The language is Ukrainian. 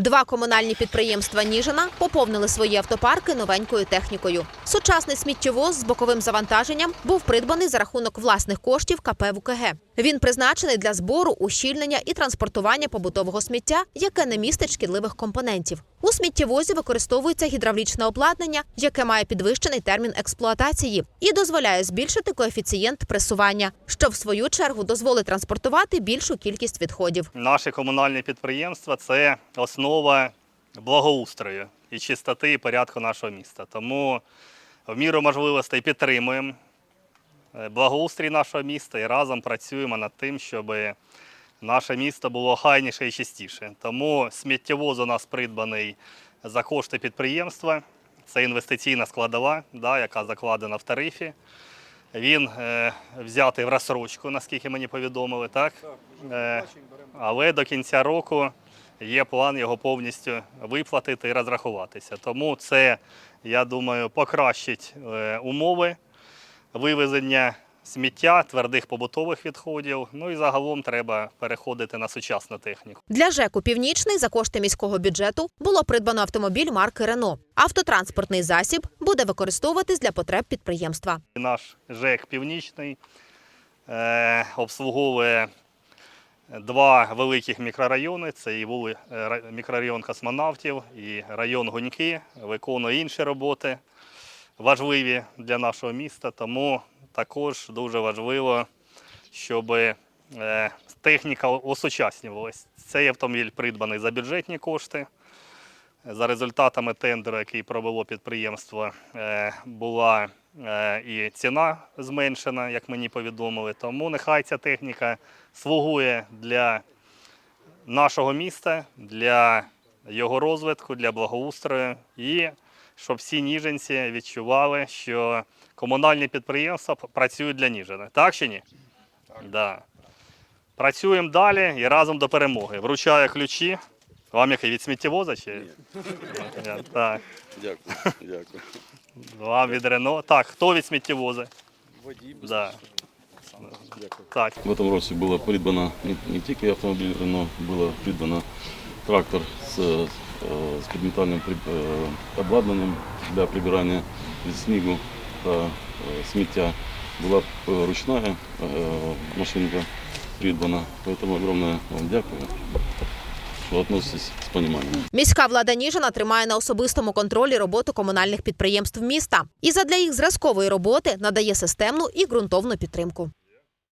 Два комунальні підприємства Ніжина поповнили свої автопарки новенькою технікою. Сучасний сміттєвоз з боковим завантаженням був придбаний за рахунок власних коштів КП ВКГ. Він призначений для збору, ущільнення і транспортування побутового сміття, яке не містить шкідливих компонентів. У сміттєвозі використовується гідравлічне обладнання, яке має підвищений термін експлуатації і дозволяє збільшити коефіцієнт пресування, що в свою чергу дозволить транспортувати більшу кількість відходів. Наші комунальні підприємства це основа благоустрою і чистоти і порядку нашого міста. Тому в міру можливостей підтримуємо е, благоустрій нашого міста і разом працюємо над тим, щоб наше місто було хайніше і чистіше. Тому сміттєвоз у нас придбаний за кошти підприємства. Це інвестиційна складова, да, яка закладена в тарифі. Він е, взятий в розсрочку, наскільки мені повідомили, так? Е, але до кінця року є план його повністю виплатити і розрахуватися. Тому це, я думаю, покращить е, умови вивезення сміття, твердих побутових відходів. Ну і загалом треба переходити на сучасну техніку. Для ЖЕКу Північний за кошти міського бюджету було придбано автомобіль марки Рено. Автотранспортний засіб буде використовуватись для потреб підприємства. Наш ЖЕК Північний е, обслуговує два великих мікрорайони. Це і вули, е, мікрорайон космонавтів, і район Гуньки, виконує інші роботи важливі для нашого міста. Тому також дуже важливо, щоб е, техніка осучаснювалась. Цей автомобіль придбаний за бюджетні кошти. За результатами тендеру, який провело підприємство, е, була е, і ціна зменшена, як мені повідомили. Тому нехай ця техніка слугує для нашого міста, для його розвитку, для благоустрою і щоб всі ніженці відчували, що комунальні підприємства працюють для Ніжина. Так чи ні? Так. Да. Працюємо далі і разом до перемоги. Вручаю ключі. Вам який від сміттєвоза чи? Ні, Так. Дякую, дякую. Вам від Рено. Так, хто від сміттєвоза? Водій, Да. дякую. Так. В этом році було придбано не, не тільки автомобіль Рено, було придбано трактор з, е, з підметальним е, обладнанням для прибирання від снігу та е, сміття. Була е, ручна е, машинка придбана. Поэтому огромное вам дякую, що з пониманием. Міська влада Ніжина тримає на особистому контролі роботу комунальних підприємств міста і задля їх зразкової роботи надає системну і ґрунтовну підтримку.